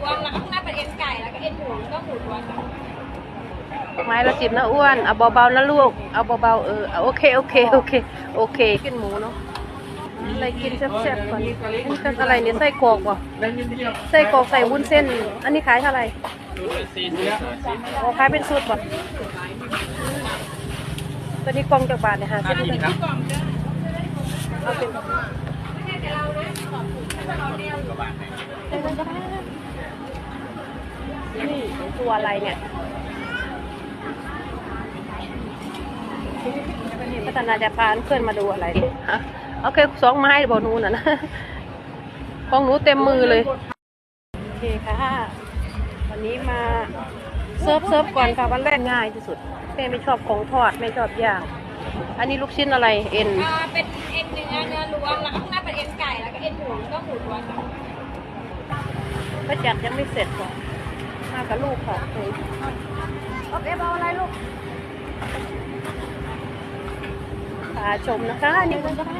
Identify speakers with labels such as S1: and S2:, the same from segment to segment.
S1: ล้วนแล้วก็ข้างหน้าเป็นเอ็นไก่แล้วก็เอ็นหมูก็หมูล้วนค่ะ
S2: ไม้ละสิบนะอ้วน เอาเบาๆนะลูก เอาเบาๆเออเอาโอเคโอเคโอเคโอเคกินหมูเนาะอะไรกินแซ่บๆก่อนอันนี้เป็นอะไรเนี่ยไส้กรอกวะไส้กรอกใส่วุ้นเส้น อันนี้ขายเท่าไหร่อ๋อขายเป็นสูตรป่ะตัวนี้กล่องจากบาทเนี่ยฮะ
S3: อันนี้ครับ
S2: เอาเป็น นี่ตัวอะไรเนี่ยพัฒนาจะพาเพื่อนมาดูอะไรดิฮะเอาแค่สองไม้บอนูนน่ะนะของหนูเต็มมือเลย โอเคค่ะ วันนี้มาเซิร์ฟเซิร์ฟก่อนค่ะวันแรกง่ายที่สุดแม่ไม่ชอบของทอดไม่ชอบย่าง อันนี้ลูกชิ้นอะไรเอ็น
S1: อ่าเป็นเอ็นเนื้อเนื้อล้วนแล้วก็ข้างหน้าเป็นเอ็นไก่แล้วก็เอ็นหมูก็หมูล้วนค่ะ
S2: ก็จัดยังไม่เสร็จก่อนมา กับลูกค่ะเฮ้ยเอาเอฟเอาอะไรลูกตาชมนะคะนี่นะคะ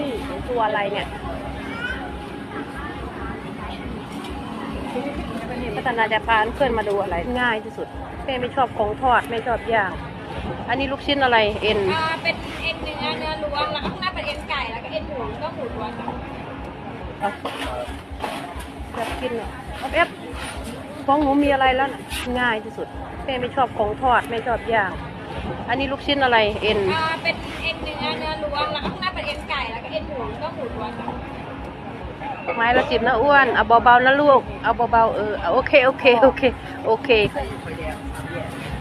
S2: นี่ตัวอะไรเนี่ยพัฒนาจะพาเพื่อนมาดูอะไรง่ายที่สุดแม่ไม่ชอบของทอดไม่ชอบย่าง อันนี้ลูกชิ้นอะไรเอ็น
S1: อ่าเป็นเอ็นเนื้อเนื้อล้วนแล้วก็ข้างหน้าเป็นเอ็นไก่แล้วก็เอ็นหมูก็หมูล้วนค่ะ
S2: อยากกินเหรอเอาเอฟของหนูมีอะไรแล้วน่ะง่ายที่สุดแม่ไม่ชอบของทอดไม่ชอบย่าง อันนี้ลูกชิ้นอะไรเอ็น
S1: อ่าเป็นเอ็นเนื้อเนื้อล้วนแล้วก็ข้างหน้าเป็นเอ็นไก่แล้วก็เอ็นหมูก็หมูล้วนค่ะ
S2: ไม้ละสิบนะอ้วนเอาเบาๆนะลูกเอาเบาๆเออเอาโอเคโอเคโอเคโอเค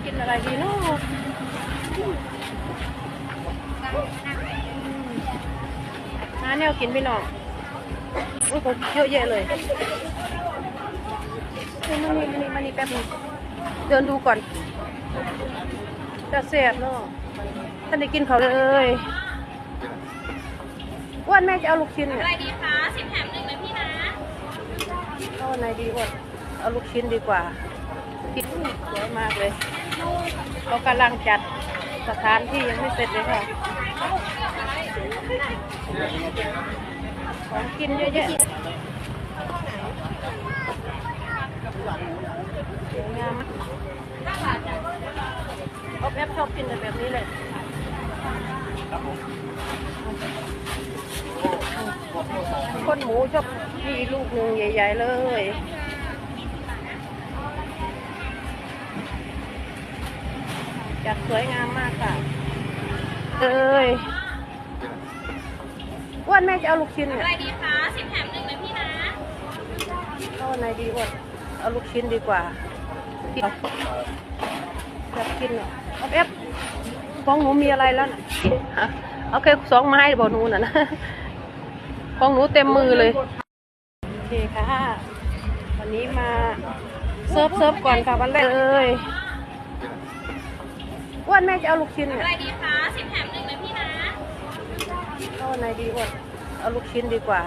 S2: กินอะไรดีเนาะหาแนวกินพี่น้อง อุ้ยเขาเยอะแยะเลยเฮ้ยมานี่มานี่มานี่แป๊บนึงเดินดูก่อนจะเสียบเนาะท่านได้กินเขาวเลยอ้วนแม่จะเอาลูกชิ้นเนี่ย
S1: อะไรดีคะสิบแถมหนึ่งนะพี่นะ
S2: เอาอันไหนดีกว่าเอาลูกชิ้นดีกว่าคิดสวยมากเลยเรากำลังจัดสถานที่ยังไม่เสร็จเลยค่ะ ของกินเยอะแยะงามเอาแอปชอบกินแบบนี้เลยคนหมูชอบมีลูกหนึ่งใหญ่ ๆ เลยจัดสวยงามมากค่ะ เอ้ย วนแม่จะเอาลูกชิ้นเนี่ย
S1: อะไรดีคะสิบแถมหนึ่งนะพี่นะ
S2: เอาอันไหนดีกว่าเอาลูกชิ้นดีกว่ากินอยากกินเหรอเอาเอฟของหนูมีอะไรแล้วน่ะฮะเอาแค่สองไม้บอนูนน่ะนะของหนูเต็มมือเลยโอเคค่ะ วันนี้มาเซิร์ฟเซิร์ฟก่อนค่ะวันแรกเลยอ้วนแม่จะเอาลูกชิ้นเนี่ย
S1: อะไรดีคะสิบแถมหนึ่งนะพี่นะ
S2: เอาอันไหนดีกว่า เอาลูกชิ้นดีกว่า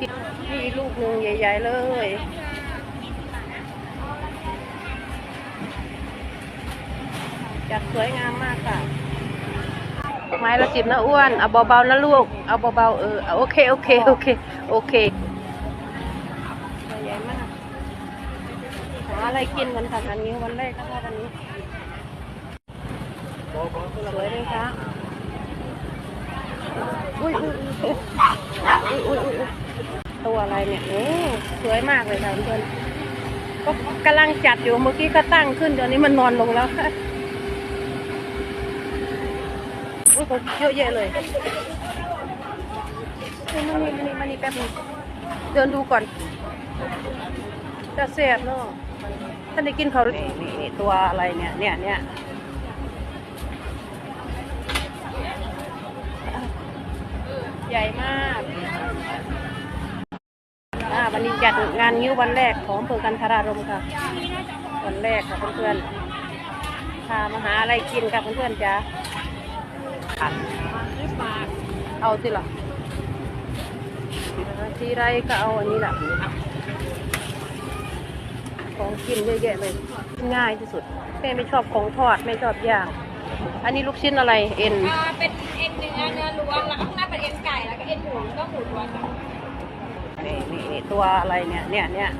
S2: กินมีลูกหนึ่งใหญ่ๆเลยจัดสวยงามมากค่ะ ไม้ละสิบนะอ้วน เอาเบาๆนะลูก เอาเบาๆเออเอาโอเคโอเคโอเคโอเคตัวใหญ่มากหาอะไรกินกันค่ะอันนี้วันแรกนะคะวันนี้สวยไหมคะ อุ้ยอุ้ยอุ้ยตัวอะไรเนี่ยโอ้สวยมากเลยค่ะเพื่อนก็กำลังจัดอยู่เมื่อกี้ก็ตั้งขึ้นเดี๋ยวนี้มันนอนลงแล้วค่ะอุ้ยเขาเยอะแยะเลยมานี่มานี่มานี่แป๊บนึงเดินดูก่อน จะเสียบเนาะท่านได้กินเขาวนี่นี่นี่ตัวอะไรเนี่ยเนี่ยเนี่ย ใหญ่มากอ่าวันนี้จัดงานนิ้ววันแรกของอำเภอกันทรารมค่ะ วันแรกค่ะเพื่อนๆพามาหาอะไรกินค่ะเพื่อนๆจ้าเอาสิล่ะทีไรก็เอาอันนี้แหละของกินเยอะแยะเลย ง่ายที่สุด แม่ไม่ชอบของทอดไม่ชอบย่าง อันนี้ลูกชิ้นอะไรเอ็น
S1: เป็นเอ็นเนื้อเนื้อล้วนแล้ว นี่นี่
S2: ตัวอะไรเนี่ย เนี่ยเนี่ย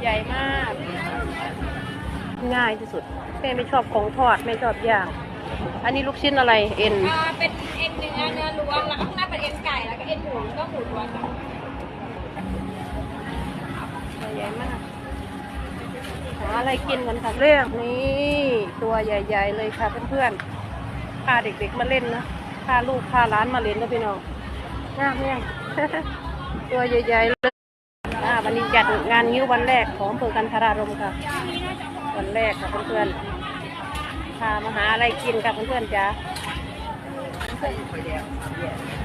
S2: ใหญ่มาก ง่ายที่สุดแม่ไม่ชอบของทอดไม่ชอบย่าง อันนี้ลูกชิ้นอะไรเอ็น
S1: อ่าเป็นเอ็นเนื้อเนื้อล้วนแล้วก็ข้างหน้าเป็นเอ็นไก่แล้วก็เอ็นหมูก็หมูล้วนค่ะ
S2: ตัวใหญ่มากหาอะไรกินกันค่ะเรื่องนี้ตัวใหญ่ ๆ เลยค่ะเพื่อนๆ พาเด็กๆมาเล่นนะพาลูกพาร้านมาเล่นนะพี่น้องง่ามยังตัวใหญ่ๆเลยวันนี้จัดงานงิ้ววันแรกของอำเภอกันทรารมค่ะ วันแรกค่ะเพื่อนๆพามาหาอะไรกินค่ะเพื่อนๆจ้า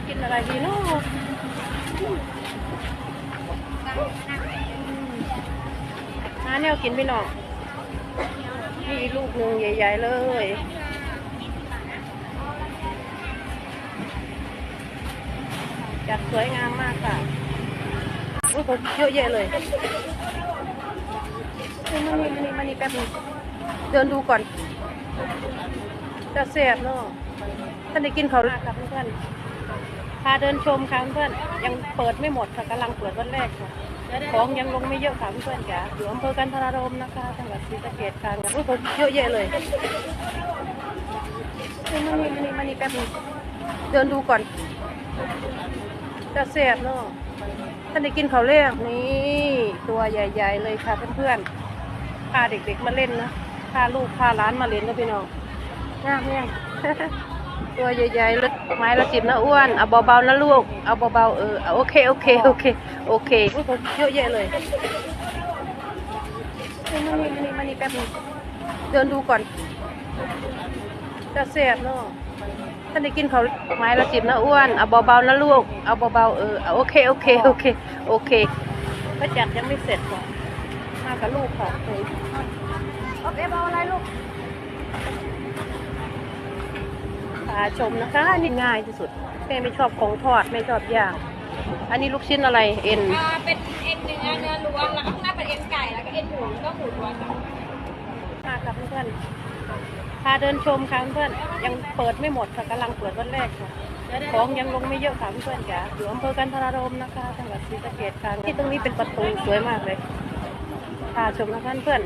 S2: กินอะไรดีเนาะหาแนวกินพี่น้องนี่ลูกหนึ่งใหญ่ ๆ เลย จัดสวยงามมากค่ะอุ้ยคนเยอะแยะเลยเฮ้ยมานี่มานี่มานี่แป๊บนึงเดินดูก่อนจะเสียบเนาะท่านได้กินเขาวหรือยังครับเพื่อนพาเดินชมค่ะเพื่อนยังเปิดไม่หมดค่ะกำลังเปิดวันแรกค่ะของยังลงไม่เยอะค่ะเพื่อนจ๋าอยู่อำเภอกันทรารมนะคะจังหวัดศรีสะเกษค่ะอุ้ยคนเยอะแยะเลยเฮ้ยมานี่มานี่มานี่แป๊บนึงเดินดูก่อน จะเสียบเนาะท่านได้กินเขาเรียงนี่ตัวใหญ่ ๆ เลยค่ะเพื่อนๆพาเด็กๆมาเล่นนะพาลูกพาร้านมาเล่นนะพี่น้องง่ามยังตัวใหญ่ๆเลยไม้ละสิบนะอ้วน เอาเบาๆนะลูก เอาเบาๆเออเอาโอเคโอเคโอเคโอเคเยอะแยะเลยเฮ้ยมานี่มานี่มานี่แป๊บนึงเดินดูก่อนจะเสียบเนาะ ท่านได้กินเขาวไม้ละสิบนะอ้วน เอาเบาๆนะลูก เอาเบาๆเออเอาโอเคโอเคโอเคโอเคก็จัดยังไม่เสร็จค่ะมากับลูกค่ะเฮ้ยเอาเอฟเอาอะไรลูกพาชมนะคะนี่ง่ายที่สุดแม่ไม่ชอบของทอดไม่ชอบย่าง อันนี้ลูกชิ้นอะไรเอ็น
S1: อ่าเป็นเอ็นเนื้อเนื้อล้วนแล้วก็ข้างหน้าเป็นเอ็นไก่แล้วก็เอ็นหมูก็หมูล้วนค่ะ
S2: มากับเพื่อนๆ พาเดินชมค่ะเพื่อนยังเปิดไม่หมดค่ะกำลังเปิดวันแรกค่ะของยังลงไม่เยอะค่ะเพื่อนจ๋าอยู่อำเภอกันทรารมนะคะจังหวัดศรีสะเกษค่ะที่ตรงนี้เป็นประตูสวยมากเลยพาชมนะคะเพื่อน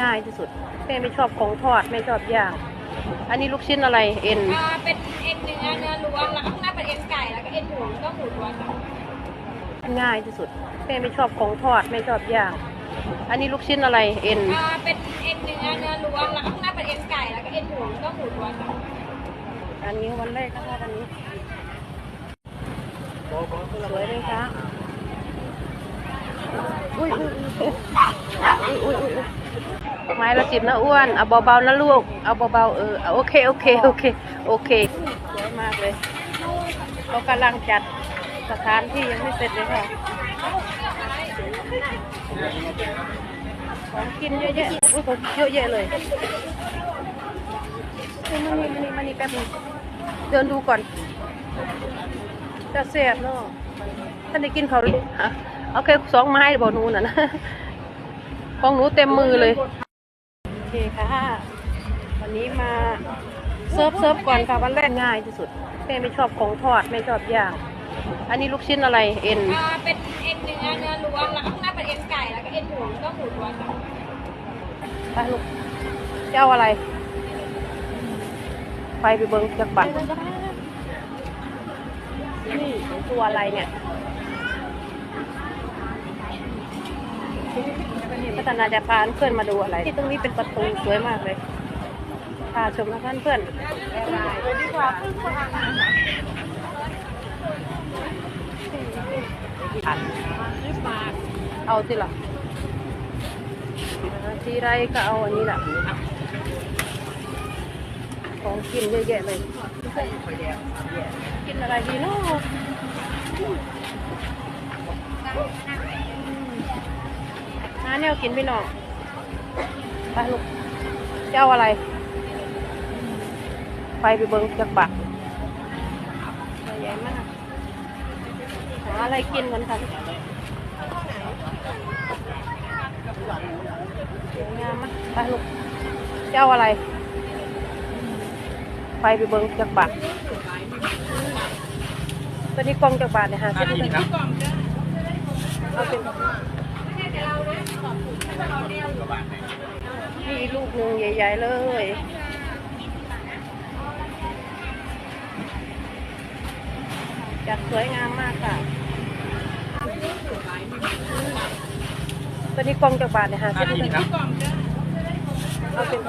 S2: ง่ายที่สุดแม่ไม่ชอบของทอดไม่ชอบย่างอันนี้ลูกชิ้นอะไรเอ็น
S1: เป็นเอ็นเนื้อเนื้อล้วนแล้วก็ข้างหน้าเป็นเอ็นไก่แล้วก็เอ็นหมูก็หมูล้วนค่ะ
S2: ง่ายที่สุด แม่ไม่ชอบของทอดไม่ชอบย่าง อันนี้ลูกชิ้นอะไรเอ็น
S1: อ่าเป็นเอ็นเนื้อเนื้อล้วนแล้วก็ข้างหน้าเป็นเอ็นไก่แล้วก็เอ็นหมูก็หมูล้วนค่ะ
S2: อันนี้วันแรกนะคะวันนี้สวยไหมคะอุ้ยอุ้ยอุ้ยอุ้ยอุ้ยอุ้ยไม้ละสิบนะอ้วน เอาเบาๆนะลูก เอาเบาๆเออเอาโอเคโอเคโอเคโอเคสวยมากเลยเขากำลังจัด สถานที่ยังไม่เสร็จเลยค่ะ ของกินเยอะแยะอุ้ยคนเยอะแยะเลยมานี่มานี่มานี่แป๊บนึงเดินดูก่อนจะเสียบเนาะท่านได้กินเขาหรือฮะเอาแค่สองไม้บอกหนูน่ะนะของหนูเต็มมือเลย โอเคค่ะ วันนี้มาเซิร์ฟเซิร์ฟก่อนค่ะวันแรกง่ายที่สุด แม่ไม่ชอบของทอด ไม่ชอบย่าง อันนี้ลูกชิ้นอะไรเอ็น
S1: อ่าเป็นเอ็นเนื้อเนื้อล้วนแล้วก็ข้างหน้าเป็นเอ็นไก่แล้วก็เอ็นหมูก็หมูล้วนค่ะ
S2: ไปลูกจะเอาอะไร ไปไปเบิ้งจากบัตรนี่ตัวอะไรเนี่ยพัฒนาจะพาเพื่อนมาดูอะไร ที่ตรงนี้เป็นประตูสวยมากเลยพาชมนะเพื่อนเพื่อน เอาสิล่ะทีไรก็เอาอันนี้แหละของกินเยอะแยะเลย กินอะไรดีเนาะหาแนวกินพี่น้องไปลูกจะเอาอะไร ไปไปเบิ้งจากบักใหญ่มาก หา อะไรกินกันค่ะสวยงามมากไปลูกเจ้าอะไร ไปไปเบิ้งจากบาทตัวนี้กล่องจากบาทเนี่ยฮะ
S3: ห้าสิบครับ
S2: เอาเป็นนี่ลูกหนึงใหญ่ๆเลยจ้ะเอาเป็น
S3: กระบาดไหน
S2: เอาเป็น
S3: ยี่สิบบาท
S2: นี่ลูกหนึงใหญ่ๆเลย
S3: ครับ
S2: เอาเป็นนี่ลูกหนึ่งใหญ่ๆเลยจัดสวยงามมากค่ะ ตัวนี้กล่องจากบาทเนี่ยฮะ
S3: ห้าสิบครับ
S2: เอาเป็น